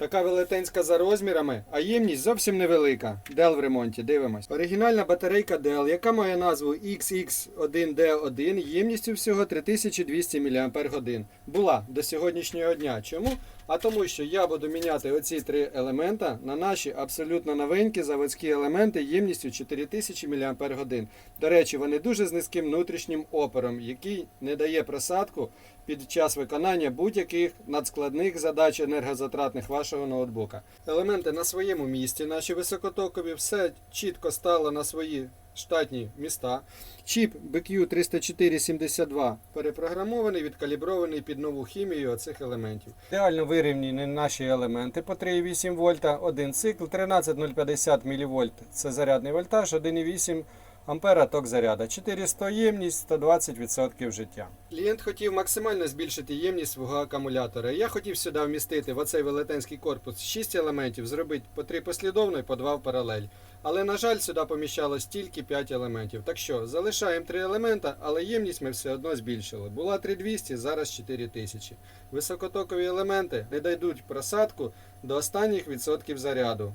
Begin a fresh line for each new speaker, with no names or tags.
Така велетенська за розмірами, а ємність зовсім невелика. Dell в ремонті, дивимось. Оригінальна батарейка Dell, яка має назву XX1D1, ємністю всього 3200 мАч. Була до сьогоднішнього дня. Чому? А тому, що я буду міняти оці три елемента на наші абсолютно новенькі заводські елементи ємністю 4000 мАч. До речі, вони дуже з низьким внутрішнім опором, який не дає просадку під час виконання будь-яких надскладних задач енергозатратних вашого ноутбука. Елементи на своєму місці, наші високотокові, все чітко стало на свої штатні міста. Чіп BQ30472 перепрограмований, відкалібрований під нову хімію оцих елементів. Ідеально вирівняні наші елементи по 3,8 вольта, один цикл 13050 мВ. Це зарядний вольтаж, 1,8 Ампера ток заряда, 400 ємність, 120% життя. Клієнт хотів максимально збільшити ємність свого акумулятора. Я хотів сюди вмістити в оцей велетенський корпус 6 елементів, зробити по 3 послідовно і по 2 в паралель. Але, на жаль, сюди поміщалось тільки 5 елементів. Так що залишаємо 3 елемента, але ємність ми все одно збільшили. Була 3200, зараз 4000. Високотокові елементи не дайдуть просадку до останніх відсотків заряду.